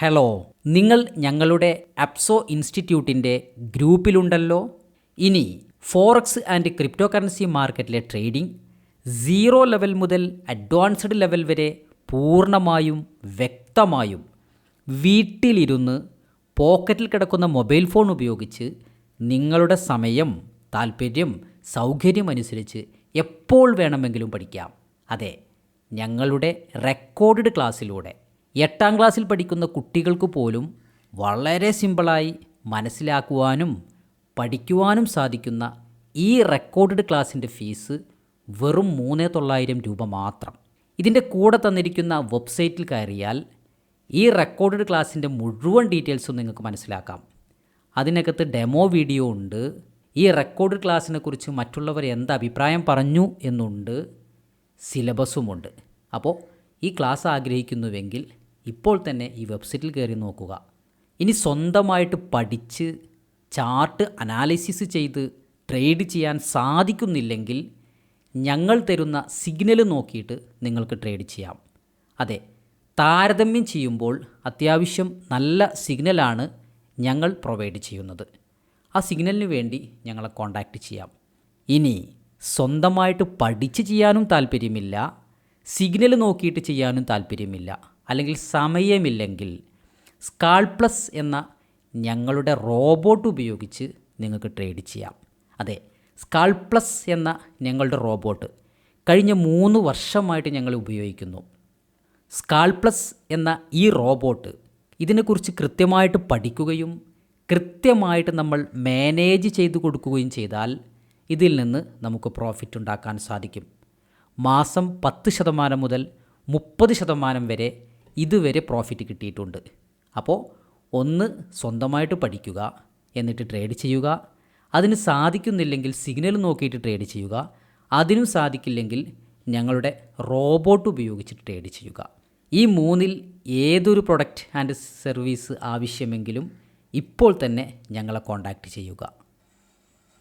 Hello നിങ്ങൾ ഞങ്ങളുടെ അപ്സോ ഇൻസ്റ്റിറ്റ്യൂട്ടിന്റെ ഗ്രൂപ്പിലുണ്ടല്ലോ? ഇനി ഫോറക്സ് ആൻഡ് ക്രിപ്റ്റോ കറൻസി മാർക്കറ്റിലെ ട്രേഡിംഗ് സീറോ ലെവൽ മുതൽ അഡ്വാൻസ്ഡ് ലെവൽ വരെ പൂർണമായും വ്യക്തമായും വീട്ടിലിരുന്ന് പോക്കറ്റിൽ കിടക്കുന്ന മൊബൈൽ ഫോൺ ഉപയോഗിച്ച് നിങ്ങളുടെ സമയം താല്പര്യം സൗകര്യമനുസരിച്ച് എപ്പോൾ വേണമെങ്കിലും പഠിക്കാം. അതെ ഞങ്ങളുടെ റെക്കോർഡ് ക്ലാസ്സിലൂടെ. എട്ടാം ക്ലാസ്സിൽ പഠിക്കുന്ന കുട്ടികൾക്ക് പോലും വളരെ സിമ്പിളായി മനസ്സിലാക്കുവാനും പഠിക്കുവാനും സാധിക്കുന്ന ഈ റെക്കോർഡ് ക്ലാസ്സിന്റെ ഫീസ് വെറും മൂന്ന് തൊള്ളായിരം രൂപ മാത്രം. ഇതിന്റെ കൂടെ തന്നിരിക്കുന്ന വെബ്സൈറ്റിൽ കയറിയാൽ ഈ റെക്കോർഡ് ക്ലാസ്സിന്റെ മുഴുവൻ ഡീറ്റെയിൽസും നിങ്ങൾക്ക് മനസ്സിലാക്കാം. അതിനകത്ത് ഡെമോ വീഡിയോ ഉണ്ട്. ഈ റെക്കോർഡ് ക്ലാസ്സിനെ കുറിച്ച് മറ്റുള്ളവർ എന്ത് അഭിപ്രായം പറഞ്ഞു എന്നുണ്ട്. സിലബസുമുണ്ട് അപ്പോൾ ഈ ക്ലാസ് ആഗ്രഹിക്കുന്നുവെങ്കിൽ ഇപ്പോൾ തന്നെ ഈ വെബ്സൈറ്റിൽ കയറി നോക്കുക. ഇനി സ്വന്തമായിട്ട് പഠിച്ച് ചാർട്ട് അനാലിസിസ് ചെയ്ത് ട്രേഡ് ചെയ്യാൻ സാധിക്കുന്നില്ലെങ്കിൽ ഞങ്ങൾ തരുന്ന സിഗ്നൽ നോക്കിയിട്ട് നിങ്ങൾക്ക് ട്രേഡ് ചെയ്യാം. അതെ താരതമ്യം ചെയ്യുമ്പോൾ അത്യാവശ്യം നല്ല സിഗ്നലാണ് ഞങ്ങൾ പ്രൊവൈഡ് ചെയ്യുന്നത്. ആ സിഗ്നലിന് വേണ്ടി ഞങ്ങളെ കോൺടാക്റ്റ് ചെയ്യാം. ഇനി സ്വന്തമായിട്ട് പഠിച്ച് ചെയ്യാനും താല്പര്യമില്ല സിഗ്നൽ നോക്കിയിട്ട് ചെയ്യാനും താല്പര്യമില്ല. അല്ലെങ്കിൽ സമയമില്ലെങ്കിൽ സ്കാൾ പ്ലസ് എന്ന ഞങ്ങളുടെ റോബോട്ട് ഉപയോഗിച്ച് നിങ്ങൾക്ക് ട്രേഡ് ചെയ്യാം. അതെ സ്കാൾ പ്ലസ് എന്ന ഞങ്ങളുടെ റോബോട്ട് കഴിഞ്ഞ മൂന്ന് വർഷമായിട്ട് ഞങ്ങൾ ഉപയോഗിക്കുന്നു. സ്കാൾ പ്ലസ് എന്ന ഈ റോബോട്ട് ഇതിനെക്കുറിച്ച് കൃത്യമായിട്ട് പഠിക്കുകയും കൃത്യമായിട്ട് നമ്മൾ മാനേജ് ചെയ്ത് കൊടുക്കുകയും ചെയ്താൽ ഇതിൽ നിന്ന് നമുക്ക് പ്രോഫിറ്റ് ഉണ്ടാക്കാൻ സാധിക്കും. മാസം പത്ത് ശതമാനം മുതൽ മുപ്പത് ശതമാനം വരെ ഇതുവരെ പ്രോഫിറ്റ് കിട്ടിയിട്ടുണ്ട്. അപ്പോൾ ഒന്ന് സ്വന്തമായിട്ട് പഠിക്കുക എന്നിട്ട് ട്രേഡ് ചെയ്യുക. അതിന് സാധിക്കുന്നില്ലെങ്കിൽ സിഗ്നൽ നോക്കിയിട്ട് ട്രേഡ് ചെയ്യുക. അതിനും സാധിക്കില്ലെങ്കിൽ ഞങ്ങളുടെ റോബോട്ട് ഉപയോഗിച്ച് ട്രേഡ് ചെയ്യുക. ഈ മൂന്നിൽ ഏതൊരു പ്രൊഡക്റ്റ് ആൻഡ് സർവീസ് ആവശ്യമെങ്കിലും ഇപ്പോൾ തന്നെ ഞങ്ങളെ കോൺടാക്റ്റ് ചെയ്യുക.